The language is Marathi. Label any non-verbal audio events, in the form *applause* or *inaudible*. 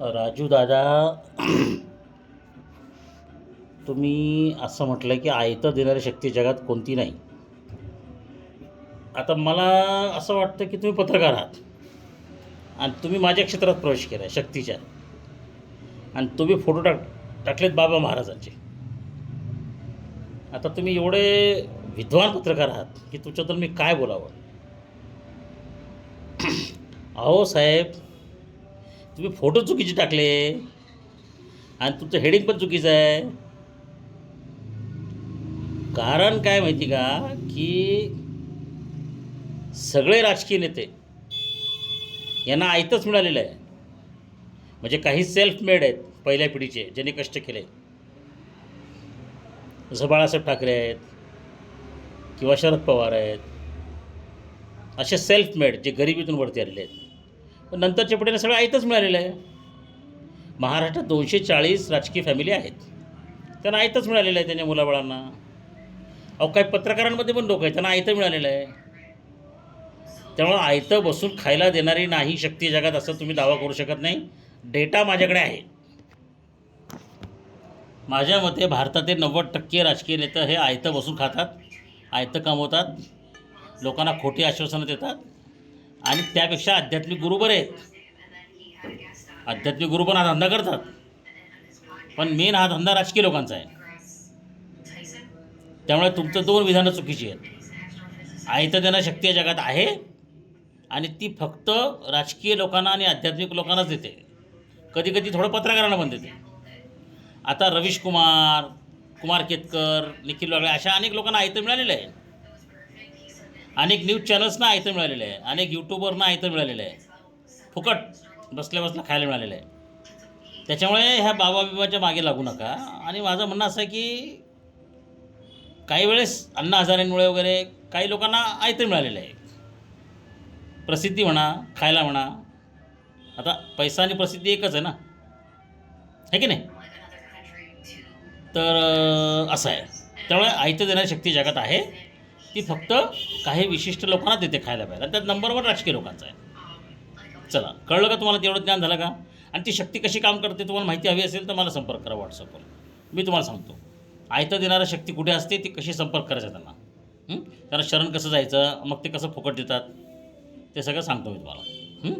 राजू दादा तुम्ही असं म्हटलं की आयतं देणारी शक्ती जगात कोणती नाही. आता मला असं वाटतं की तुम्ही पत्रकार आहात. आणि तुम्ही माझ्या क्षेत्रात प्रवेश केला आहे शक्तीच्या. आणि तुम्ही फोटो टाक टाकलेत बाबा महाराजांचे. आता तुम्ही एवढे विद्वान पत्रकार आहात की तुमच्याबद्दल मी काय बोलावं? *clears throat* अहो साहेब तुम्ही फोटो चुकीचे टाकले. आणि तुमचं हेडिंग पण चुकीचं आहे. कारण काय माहिती का? की सगळे राजकीय नेते यांना आयतंच मिळालेलं आहे. म्हणजे काही सेल्फ मेड आहेत पहिल्या पिढीचे ज्यांनी कष्ट केले. जसं बाळासाहेब ठाकरे आहेत किंवा शरद पवार आहेत. असे सेल्फ मेड जे गरिबीतून वरती आलेले आहेत. पण नंतरच्या पिढीला सगळं आयतच मिळालेलं आहे. महाराष्ट्रात दोनशे चाळीस राजकीय फॅमिली आहेत. त्यांना आयतच मिळालेलं आहे त्यांच्या मुलाबाळांना. अहो काही पत्रकारांमध्ये पण लोक आहेत त्यांना आयतं मिळालेलं आहे. त्यामुळं आयतं बसून खायला देणारी नाही शक्ती जगात असं तुम्ही दावा करू शकत नाही. डेटा माझ्याकडे आहे. माझ्या मते भारतातील नव्वद टक्के राजकीय नेते हे आयतं बसून खातात आयतं कमवतात लोकांना खोटी आश्वासनं देतात. आणि त्यापेक्षा आध्यात्मिक गुरु बरे आहेत. आध्यात्मिक गुरु पण हा धंदा करतात. पण मेन हा धंदा राजकीय लोकांचा आहे. त्यामुळे तुमचं दोन विधानं चुकीची आहेत. आयतं देणं शक्ती या जगात आहे. आणि ती फक्त राजकीय लोकांना आणि आध्यात्मिक लोकांनाच देते. कधी कधी थोडं पत्रकारांना पण देते. आता रवीश कुमार कुमार केतकर निखिल वागळे अशा अनेक लोकांना आयतं मिळालेलं आहे. अनेक न्यूज चॅनल्सना आयतं मिळालेलं आहे. अनेक यूट्यूबरना आयतं मिळालेलं आहे. फुकट बसल्या बसल्या खायला मिळालेलं आहे. त्याच्यामुळे ह्या बाबा बिबाच्या मागे लागू नका. आणि माझं म्हणणं असं आहे की काही वेळेस अण्णा हजारेंमुळे वगैरे काही लोकांना आयतं मिळालेलं आहे. प्रसिद्धी म्हणा खायला म्हणा. आता पैसा आणि प्रसिद्धी एकच आहे ना? है की नाही? तर असं आहे. त्यामुळे आयतं देणारी शक्ती जगात आहे. ती फक्त काही विशिष्ट लोकांना देते खायला प्यायला आणि त्यात नंबर वन राजकीय लोकांचा आहे. चला कळलं का तुम्हाला तेवढं ज्ञान झालं का? आणि ती शक्ती कशी काम करते तुम्हाला माहिती हवी असेल तर मला संपर्क करा व्हॉट्सअपवर मी तुम्हाला सांगतो. आयतं देणारा शक्ती कुठे असते ती कशी संपर्क करायचा त्यांना? त्यांना शरण कसं जायचं? मग ते कसं फुकट देतात? ते सगळं सांगतो मी तुम्हाला. हं?